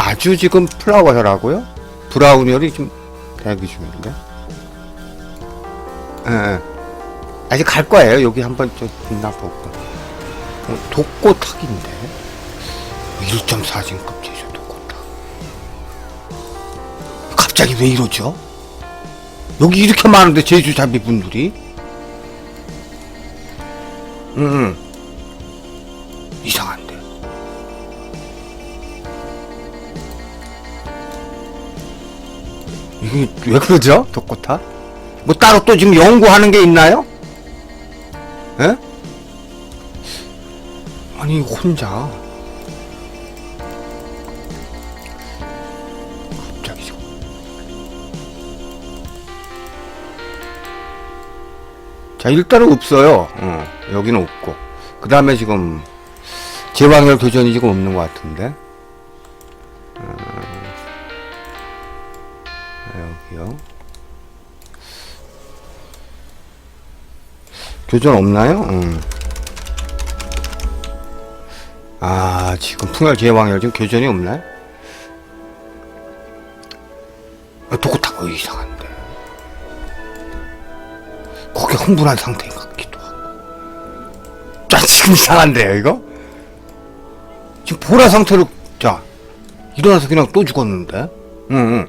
아주 지금 플라워혈하고요. 브라운혈이 좀 대기 중인데. 예, 예. 아직 갈 거예요. 여기 한번 좀 빛나보고. 어, 독고탁인데. 1.4진급 제조 독고탁. 갑자기 왜 이러죠? 여기 이렇게 많은데 제주 잡이 분들이? 응, 응. 이상한데. 이게 왜 그러죠? 독고타? 뭐 따로 또 지금 연구하는 게 있나요? 예? 아니 혼자 갑자기 자 일단은 없어요 어, 여기는 없고 그 다음에 지금 제왕열 도전이 지금 없는 것 같은데 여기요 교전 없나요? 음. 아 지금 풍열 제왕열 지금 교전이 없나요? 아, 도구타 어, 이상한데 거기 흥분한 상태인 것 같기도 하고 자 지금 이상한데요 이거? 지금 보라 상태로 자 일어나서 그냥 또 죽었는데 응응